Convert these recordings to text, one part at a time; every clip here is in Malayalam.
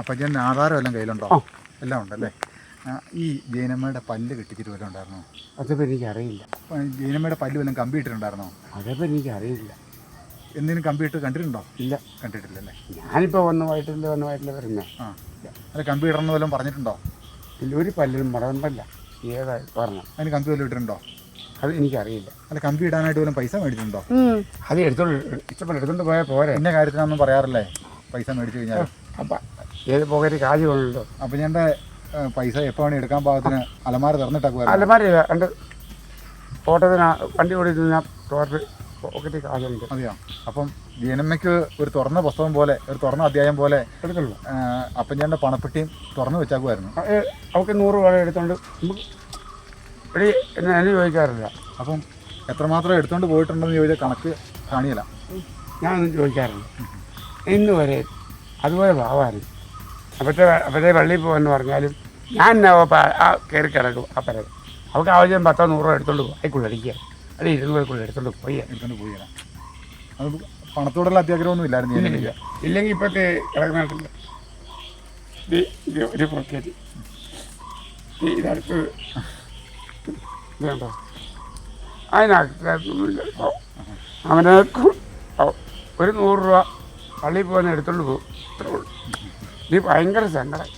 അപ്പം ഞാൻ ആധാരം എല്ലാം കയ്യിലുണ്ടോ? എല്ലാം ഉണ്ടല്ലേ? ഈ ജൈനമ്മയുടെ പല്ല് കെട്ടിച്ചിട്ട് വല്ലതും ഉണ്ടായിരുന്നോ? അതിപ്പോൾ എനിക്കറിയില്ല. ജൈനമ്മയുടെ പല്ല് വല്ലതും കമ്പി ഇട്ടിട്ടുണ്ടായിരുന്നോ അതിപ്പോൾ എനിക്കറിയില്ല. എന്തെങ്കിലും കമ്പി ഇട്ട് കണ്ടിട്ടുണ്ടോ? ഇല്ല. കണ്ടിട്ടില്ലല്ലേ? ഞാനിപ്പോൾ വന്ന് വയറ്റിൽ വന്ന് വയറ്റിൽ വരുന്നേ ആ. അല്ല കമ്പി ഇടണമെന്ന് വല്ലതും പറഞ്ഞിട്ടുണ്ടോ? ഇല്ല ഒരു പല്ലിലും മടമ്പല്ല ഏതായി പറഞ്ഞു? അതിന് കമ്പി വല്ലതും ഇട്ടിട്ടുണ്ടോ? അത് എനിക്കറിയില്ല. അല്ല കമ്പി ഇടാനായിട്ട് വല്ലതും പൈസ മേടിച്ചിട്ടുണ്ടോ? അത് എടുത്തോണ്ട് ഇഷ്ടപ്പെട്ട് എടുത്തോണ്ട് പോയാൽ പോരെ. എന്നെ കാര്യത്തിനൊന്നും പറയാറില്ലേ? പൈസ മേടിച്ചു കഴിഞ്ഞാൽ അപ്പം ഏത് പോകരി കാശ് കൊണ്ടോ അപ്പം ഞാൻ പൈസ എപ്പോ വേണേ എടുക്കാൻ പാകത്തിന് അലമാര തുറന്നിട്ടേക്കുവായിരുന്നു. അലമാര രണ്ട് ഓട്ടത്തിന് വണ്ടി ഓടിക്കുന്ന ടോർച്ച് പോക്കറ്റ് കാശുണ്ട് അതെയോ അപ്പം ജനമ്മയ്ക്ക് ഒരു തുറന്ന പുസ്തകം പോലെ ഒരു തുറന്ന അധ്യായം പോലെ എടുക്കുള്ളൂ അപ്പം ഞാൻ പണപ്പെട്ടിയും തുറന്നു വെച്ചാക്കുമായിരുന്നു അവൾക്ക് നൂറ് രൂപ എടുത്തോണ്ട് എടി എന്നെ എന്നെ ചോദിക്കാറില്ല. അപ്പം എത്രമാത്രം എടുത്തുകൊണ്ട് പോയിട്ടുണ്ടെന്ന് ചോദിച്ചാൽ കണക്ക് കാണിയല്ല. ഞാനൊന്നും ചോദിക്കാറില്ല. ഇന്ന് വരെ അതുപോലെ ഭാവമാണ് അപ്പോഴത്തെ അപ്പോഴത്തെ പള്ളിയിൽ പോകുമെന്ന് പറഞ്ഞാലും ഞാൻ എന്നാ ആ കയറി കിടക്കും ആ പര അവൾക്ക് ആവശ്യം പത്തോ നൂറോ എടുത്തോണ്ട് പോകും അതിക്കുള്ള അടിക്കുക അത് ഇരുന്നൂറ് എടുത്തോണ്ട് പോയി. എടുത്തോണ്ട് പോയി അത് പണത്തോടുള്ള അത്യാഗ്രഹമൊന്നും ഇല്ലായിരുന്നു ഇല്ലെങ്കിൽ. ഇപ്പോഴത്തെ ഇത് ഒരു പോക്കറ്റ് ഇതടുത്ത് അതിനകത്തൊന്നുമില്ല അവനെ ഒരു നൂറ് രൂപ പള്ളിയിൽ പോകുന്ന എടുത്തോണ്ട് പോകും. ഇത്രേ ഉള്ളൂ. ഇത് ഭയങ്കര സങ്കടം.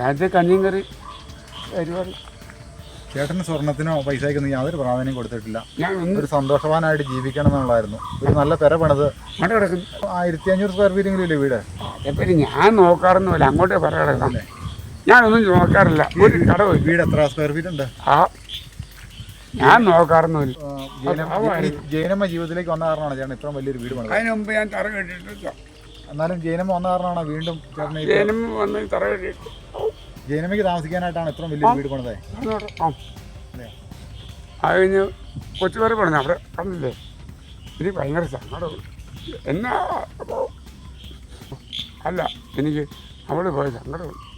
രാജ്യത്തെ കഞ്ഞിയും കറി പരിപാടി. ചേട്ടന് സ്വർണത്തിനോ പൈസയ്ക്കൊന്നും യാതൊരു പ്രാധാന്യം കൊടുത്തിട്ടില്ല. ഞാൻ ഒരു സന്തോഷവാനായിട്ട് ജീവിക്കണം എന്നുള്ളതായിരുന്നു ഒരു നല്ല പെര പണിത് ആയിരത്തി അഞ്ഞൂറ് സ്ക്വയർ ഫീറ്റെങ്കിലും ഇല്ലേ വീട്? അതേപ്പറ്റി ഞാൻ നോക്കാറൊന്നുമില്ല. അങ്ങോട്ടേ പറയാം ഞാനൊന്നും നോക്കാറില്ല. ഒരു കട വീട് എത്ര സ്ക്വയർ ഫീറ്റ് ഉണ്ട്? ആ ഞാൻ നോക്കാറൊന്നുമില്ല. ജയനമ്മ ജൈനമ്മ ജീവിതത്തിലേക്ക് വന്ന കാരണമാണ് ചേട്ടൻ ഇത്രയും വലിയൊരു വീട് പണിത് അതിന് മുമ്പ് ഞാൻ തറ കെട്ടിട്ടില്ല എന്നാലും ജൈനമ്മ വന്ന കാരണമാണോ വീണ്ടും ചേട്ടനെ വന്ന് തറ ജൈനമ്മയ്ക്ക് താമസിക്കാനായിട്ടാണ് ഇത്രയും വലിയ വീട് പണിതേ? അത്. കഴിഞ്ഞ് കൊച്ചുപേരെ പറഞ്ഞു അവിടെ കണ്ടില്ലേ? ഇനി ഭയങ്കര സങ്കടം. എന്നാ? അല്ല എനിക്ക് അവിടെ പോയ സങ്കടമുണ്ട്